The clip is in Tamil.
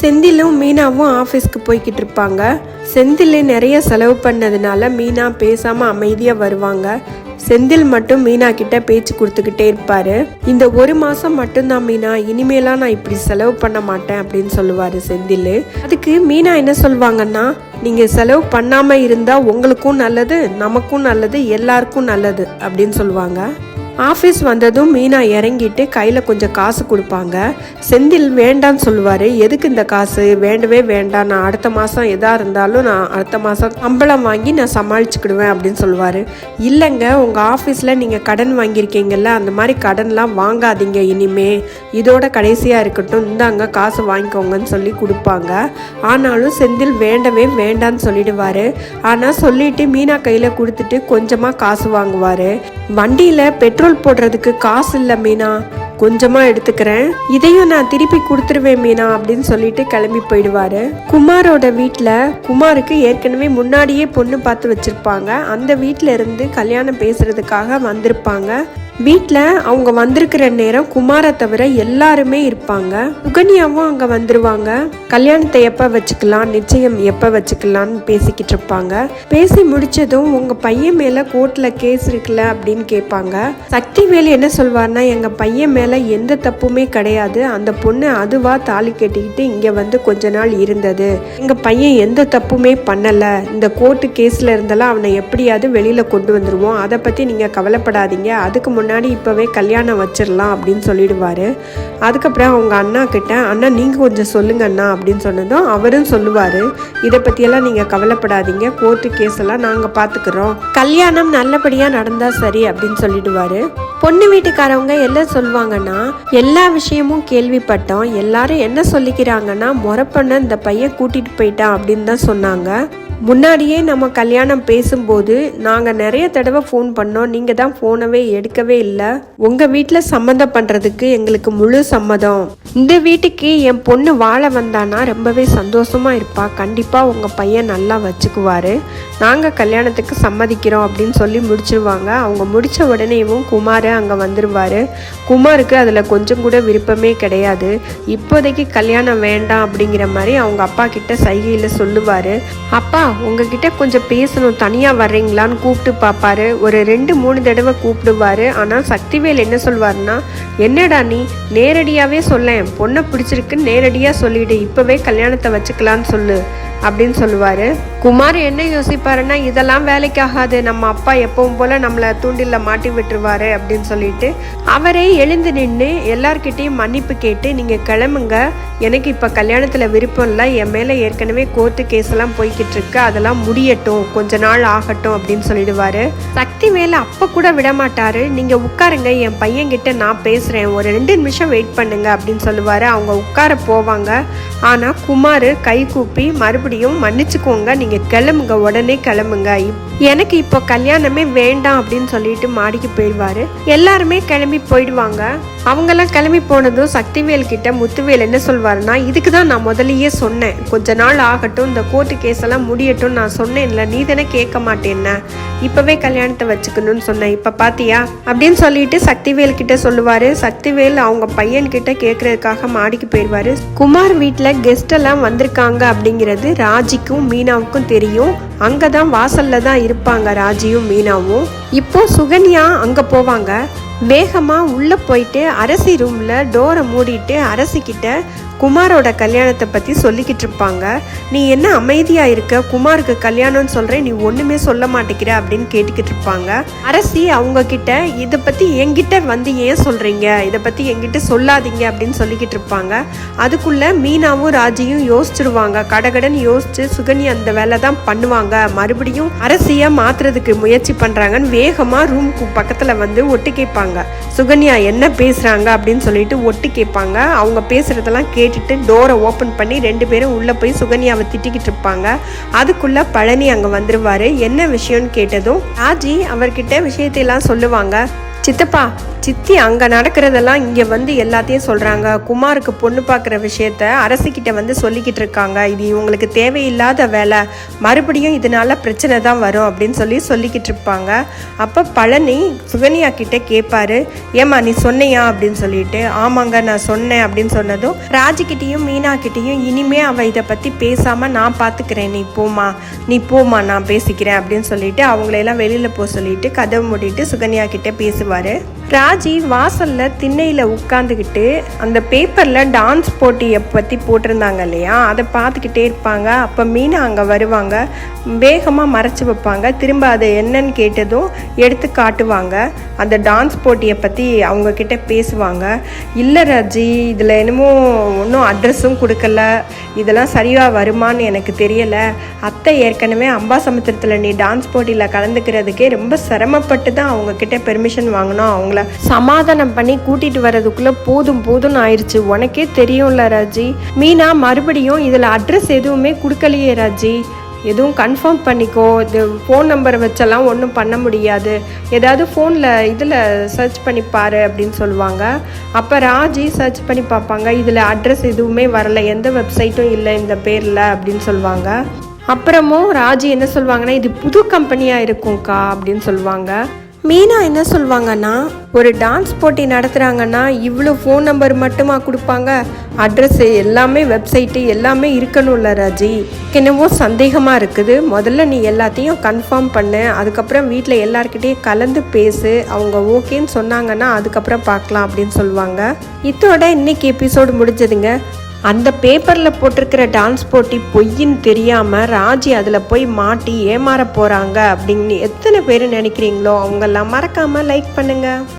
செந்திலும் மீனாவும் ஆஃபீஸ்க்கு போய்கிட்டு இருப்பாங்க. செந்தில் நிறைய செலவு பண்ணதுனால மீனா பேசாமல் அமைதியாக வருவாங்க. செந்தில் மட்டும் மீனா கிட்ட பேச்சு கொடுத்துக்கிட்டே இருப்பாரு. இந்த ஒரு மாசம் மட்டும்தான் மீனா இனிமேலாம் நான் இப்படி செலவு பண்ண மாட்டேன் அப்படின்னு சொல்லுவாரு செந்தில். அதுக்கு மீனா என்ன சொல்லுவாங்கன்னா நீங்க செலவு பண்ணாம இருந்தா உங்களுக்கும் நல்லது நமக்கும் நல்லது எல்லாருக்கும் நல்லது அப்படின்னு சொல்லுவாங்க. ஆஃபீஸ் வந்ததும் மீனா இறங்கிட்டு கையில் கொஞ்சம் காசு கொடுப்பாங்க. செந்தில் வேண்டான்னு சொல்லுவார். எதுக்கு இந்த காசு? வேண்டவே வேண்டாம். நான் அடுத்த மாதம் எதாக இருந்தாலும் நான் அடுத்த மாதம் சம்பளம் வாங்கி நான் சமாளிச்சுக்கிடுவேன் அப்படின்னு சொல்லுவார். இல்லைங்க. உங்கள் ஆஃபீஸில் நீங்கள் கடன் வாங்கியிருக்கீங்கல்ல. அந்த மாதிரி கடன்லாம் வாங்காதீங்க இனிமே. இதோட கடைசியாக இருக்கட்டும். இந்தாங்க காசு வாங்கிக்கோங்கன்னு சொல்லி கொடுப்பாங்க. ஆனாலும் செந்தில் வேண்டவே வேண்டான்னு சொல்லிடுவார். ஆனால் சொல்லிட்டு மீனா கையில் கொடுத்துட்டு கொஞ்சமாக காசு வாங்குவார். வண்டியில் பெட்ரோல் பெட்ரோல் போடுறதுக்கு காசு இல்லை மீனா. கொஞ்சமாக எடுத்துக்கிறேன். இதையும் நான் திருப்பி கொடுத்துருவேன் மீனா அப்படின்னு சொல்லிட்டு கிளம்பி போயிடுவாரு. குமாரோட வீட்டில் குமாருக்கு ஏற்கனவே முன்னாடியே பொண்ணு பார்த்து வச்சிருப்பாங்க. அந்த வீட்டில் இருந்து கல்யாணம் பேசுறதுக்காக வந்திருப்பாங்க. வீட்டில் அவங்க வந்திருக்கிற நேரம் குமாரை தவிர எல்லாருமே இருப்பாங்க. சுகன்யாவும் அங்கே வந்துருவாங்க. கல்யாணத்தை எப்போ வச்சுக்கலாம் நிச்சயம் எப்போ வச்சுக்கலாம்னு பேசிக்கிட்டு இருப்பாங்க. பேசி முடிச்சதும் உங்கள் பையன் மேலே கோர்ட்டில் கேஸ் இருக்குல்ல அப்படின்னு கேட்பாங்க. சக்திவேலு என்ன சொல்வார்னா எங்கள் பையன் மேலே எந்த தப்புமே கிடையாது. அந்த பொண்ணு அதுவாக தாலி கட்டிக்கிட்டு இங்கே வந்து கொஞ்ச நாள் இருந்தது. எங்கள் பையன் எந்த தப்புமே பண்ணலை. இந்த கோர்ட்டு கேஸில் இருந்தெல்லாம் அவனை எப்படியாவது வெளியில் கொண்டு வந்துடுவோம் அதை பற்றி நீங்கள் கவலைப்படாதீங்க. அதுக்கு முன்னாடி முன்னாடி இப்போவே கல்யாணம் வச்சிடலாம் அப்படின்னு சொல்லிடுவார். அதுக்கப்புறம் அவங்க அண்ணா கிட்ட அண்ணா நீங்கள் கொஞ்சம் சொல்லுங்க அண்ணா அப்படின்னு சொன்னதும் அவரும் சொல்லுவார். இதை பற்றியெல்லாம் நீங்கள் கவலைப்படாதீங்க. கோர்ட்டு கேஸ் எல்லாம் நாங்கள் பார்த்துக்குறோம் கல்யாணம் நல்லபடியாக நடந்தால் சரி அப்படின்னு சொல்லிடுவார். பொண்ணு வீட்டுக்காரவங்க எல்லாம் சொல்லுவாங்கன்னா எல்லா விஷயமும் கேள்விப்பட்டோம். எல்லாரும் என்ன சொல்லிக்கிறாங்கன்னா முறப்பண்ண இந்த பையன் கூட்டிகிட்டு போயிட்டான் அப்படின்னு தான் சொன்னாங்க. முன்னாடியே நம்ம கல்யாணம் பேசும்போது நாங்கள் நிறைய தடவை ஃபோன் பண்ணோம். நீங்கள் தான் ஃபோனவே எடுக்கவே இல்லை. உங்கள் வீட்டில் சம்மந்தம் பண்ணுறதுக்கு எங்களுக்கு முழு சம்மதம். இந்த வீட்டுக்கு என் பொண்ணு வாழ வந்தானா ரொம்பவே சந்தோஷமாக இருப்பா. கண்டிப்பாக உங்கள் பையன் நல்லா வச்சுக்குவார். நாங்கள் கல்யாணத்துக்கு சம்மதிக்கிறோம் அப்படின்னு சொல்லி முடிச்சிருவாங்க. அவங்க முடித்த உடனேவும் குமார் அங்கே வந்துடுவார் குமாருக்கு அதில் கொஞ்சம் கூட விருப்பமே கிடையாது. இப்போதைக்கு கல்யாணம் வேண்டாம் அப்படிங்கிற மாதிரி அவங்க அப்பா கிட்ட சைகையில் சொல்லுவார். அப்பா உங்ககிட்ட கொஞ்சம் பேசணும். தனியாக வர்றீங்களான்னு கூப்பிட்டு பார்ப்பாரு ஒரு ரெண்டு மூணு தடவை கூப்பிடுவாரு. ஆனால் சக்திவேல் என்ன சொல்வார்னா என்னடா நீ? நேரடியாகவே சொல்லேன். பொண்ணை பிடிச்சிருக்குன்னு நேரடியாக சொல்லிடு. இப்போவே கல்யாணத்தை வச்சுக்கலான்னு சொல்லு. அப்படின்னு சொல்லுவார். குமார் என்ன யோசிப்பாருன்னா இதெல்லாம் வேலைக்கு ஆகாது நம்ம அப்பா எப்பவும் போல நம்மளை தூண்டில மாட்டி விட்டுருவாரு அப்படின்னு சொல்லிட்டு அவரே எழுந்து நின்று எல்லார்கிட்டயும் மன்னிப்பு கேட்டு நீங்கள் கிளம்புங்க. எனக்கு இப்போ கல்யாணத்தில் விருப்பம் இல்லை. என் மேலே ஏற்கனவே கோர்ட்டு கேஸ் எல்லாம் போய்கிட்டு இருக்கு அதெல்லாம் முடியட்டும். கொஞ்ச நாள் ஆகட்டும் அப்படின்னு சொல்லிடுவாரு. சக்தி வேலை அப்போ கூட விட மாட்டாரு நீங்கள் உட்காருங்க. என் பையன்கிட்ட நான் பேசுகிறேன் ஒரு ரெண்டு நிமிஷம் வெயிட் பண்ணுங்க அப்படின்னு சொல்லுவாரு. அவங்க உட்கார போவாங்க. ஆனால் குமார் கை கூப்பி மறுபடியும் மன்னிச்சுக்கோங்க. நீங்கள் கிளம்புங்க. உடனே கிளம்புங்க. எனக்கு இப்போ கல்யாணமே வேண்டாம் அப்படின்னு சொல்லிட்டு மாடிக்கு போயிடுவாரு. எல்லாருமே கிளம்பி போயிடுவாங்க. அவங்கெல்லாம் கிளம்பி போனதும் சக்திவேல் கிட்ட முத்துவேல் என்ன சொல்வாருன்னா இதுக்கு தான் நான் முதல்லயே சொன்னேன். கொஞ்ச நாள் ஆகட்டும் இந்த கோர்ட்டு கேஸ் எல்லாம் முடியட்டும். நான் சொன்னேன்ல நீ தானே கேட்க மாட்டேன்ன. இப்பவே கல்யாணத்தை வச்சுக்கணும்னு சொன்னேன் இப்ப பாத்தியா? அப்படின்னு சொல்லிட்டு சக்திவேல் கிட்ட சொல்லுவாரு. சக்திவேல் அவங்க பையன் கிட்ட கேட்கறதுக்காக மாடிக்கு போயிடுவாரு குமார் வீட்டுல கெஸ்ட் எல்லாம் வந்திருக்காங்க அப்படிங்கிறது ராஜிக்கும் மீனாவுக்கும் தெரியும். அங்கதான் வாசல்ல தான் இருப்பாங்க ராஜியும் மீனாவும். இப்போ சுகன்யா அங்க போவாங்க. வேகமாக உள்ளே போயிட்டு அரசி ரூமில் டோரை மூடிட்டு அரசிக்கிட்ட குமாரோட கல்யாணத்தை பற்றி சொல்லிக்கிட்டு இருப்பாங்க. நீ என்ன அமைதியாக இருக்க? குமாருக்கு கல்யாணம்னு சொல்கிறேன் நீ ஒன்றுமே சொல்ல மாட்டேங்கிற அப்படின்னு கேட்டுக்கிட்டு இருப்பாங்க. அரசி அவங்க கிட்ட இதை பற்றி என்கிட்ட வந்து ஏன் சொல்கிறீங்க இதை பற்றி என்கிட்ட சொல்லாதீங்க அப்படின்னு சொல்லிக்கிட்டு இருப்பாங்க. அதுக்குள்ளே மீனாவும் ராஜியும் யோசிச்சிருவாங்க. கடகடன் யோசிச்சு சுகன்யா அந்த வேலை தான் பண்ணுவாங்க. மறுபடியும் அரசியை மாத்துறதுக்கு முயற்சி பண்ணுறாங்கன்னு வேகமாக ரூமுக்கு பக்கத்தில் வந்து ஒட்டு கேட்பாங்க. சுகன்யா என்ன பேசுகிறாங்க அப்படின்னு சொல்லிட்டு ஒட்டு கேட்பாங்க. அவங்க பேசுறதெல்லாம் கேட்டுட்டு டோரை ஓபன் பண்ணி ரெண்டு பேரும் உள்ள போய் சுகன்யாவை திட்டிக்கிட்டு இருப்பாங்க. அதுக்குள்ள பழனி அங்க வந்துருவாரு. என்ன விஷயம்னு கேட்டதும் ராஜி அவர்கிட்ட விஷயத்தையெல்லாம் சொல்லுவாங்க. சித்தப்பா சித்தி அங்கே நடக்கிறதெல்லாம் இங்கே வந்து எல்லாத்தையும் சொல்கிறாங்க குமாருக்கு பொண்ணு பார்க்குற விஷயத்த அரசுக்கிட்ட வந்து சொல்லிக்கிட்டு இருக்காங்க. இது இவங்களுக்கு தேவையில்லாத வேலை. மறுபடியும் இதனால பிரச்சனை தான் வரும் அப்படின்னு சொல்லி சொல்லிக்கிட்டு இருப்பாங்க. அப்போ பழனி சுகன்யா கிட்டே கேட்பாரு ஏம்மா நீ சொன்னியா? அப்படின்னு சொல்லிட்டு ஆமாங்க நான் சொன்னேன் அப்படின்னு சொன்னதும் ராஜிக்கிட்டேயும் மீனா கிட்டேயும் இனிமே அவள் இதை பற்றி பேசாமல் நான் பார்த்துக்கிறேன் நீ போமா நீ போமா நான் பேசிக்கிறேன் அப்படின்னு சொல்லிட்டு அவங்களையெல்லாம் வெளியில் போக சொல்லிட்டு கதவு மூடிட்டு சுகன்யா கிட்டே பேசுவார். वाला ராஜி வாசலில் திண்ணையில் உட்காந்துக்கிட்டு அந்த பேப்பரில் டான்ஸ் போட்டியை பற்றி போட்டிருந்தாங்க இல்லையா? அதை பார்த்துக்கிட்டே இருப்பாங்க. அப்போ மீனா அங்கே வருவாங்க. வேகமாக மறைச்சு வைப்பாங்க. திரும்ப அதை என்னன்னு கேட்டதும் எடுத்து காட்டுவாங்க. அந்த டான்ஸ் போட்டியை பற்றி அவங்கக்கிட்ட பேசுவாங்க. இல்லை ராஜி இதில் என்னமோ ஒன்றும் அட்ரஸும் கொடுக்கல. இதெல்லாம் சரியாக வருமான்னு எனக்கு தெரியலை. அத்தை ஏற்கனவே அம்பாசமுத்திரத்தில் நீ டான்ஸ் போட்டியில் கலந்துக்கிறதுக்கே ரொம்ப சிரமப்பட்டு தான் அவங்கக்கிட்ட பெர்மிஷன் வாங்கினோம். அவங்கள சமாதானம் பண்ணி கூட்டிட்டு வர்றதுக்குள்ள போதும் போதும்னு ஆயிடுச்சு உனக்கே தெரியும்ல ராஜி. மீனா மறுபடியும் இதில் அட்ரஸ் எதுவுமே கொடுக்கலையே ராஜி. எதுவும் கன்ஃபார்ம் பண்ணிக்கோ. இது ஃபோன் நம்பரை வச்செல்லாம் ஒன்றும் பண்ண முடியாது. ஏதாவது ஃபோனில் இதில் சர்ச் பண்ணி பாரு அப்படின்னு சொல்லுவாங்க. அப்போ ராஜி சர்ச் பண்ணி பார்ப்பாங்க. இதில் அட்ரஸ் எதுவுமே வரல. எந்த வெப்சைட்டும் இல்லை இந்த பேரில் அப்படின்னு சொல்லுவாங்க. அப்புறமும் ராஜி என்ன சொல்லுவாங்கன்னா இது புது கம்பெனியாக இருக்கும்க்கா அப்படின்னு சொல்லுவாங்க. மீனா என்ன சொல்லுவாங்கன்னா ஒரு டான்ஸ் போட்டி நடத்துகிறாங்கன்னா இவ்வளோ ஃபோன் நம்பர் மட்டுமா கொடுப்பாங்க? அட்ரஸ்ஸு எல்லாமே வெப்சைட்டு எல்லாமே இருக்கணும்ல ராஜி. என்னவோ சந்தேகமாக இருக்குது. முதல்ல நீ எல்லாத்தையும் கன்ஃபார்ம் பண்ணு. அதுக்கப்புறம் வீட்டில் எல்லாருக்கிட்டேயும் கலந்து பேசு. அவங்க ஓகேன்னு சொன்னாங்கன்னா அதுக்கப்புறம் பார்க்கலாம் அப்படின்னு சொல்லுவாங்க இதோட இன்னைக்கு எபிசோடு முடிஞ்சதுங்க. அந்த பேப்பரில் போட்டிருக்கிற டான்ஸ் போட்டி பொய்ன்னு தெரியாமல் ராஜி அதில் போய் மாட்டி ஏமாற போகிறாங்க அப்படின்னு எத்தனை பேர் நினைக்கிறீங்களோ அவங்கெல்லாம் மறக்காமல் லைக் பண்ணுங்கள்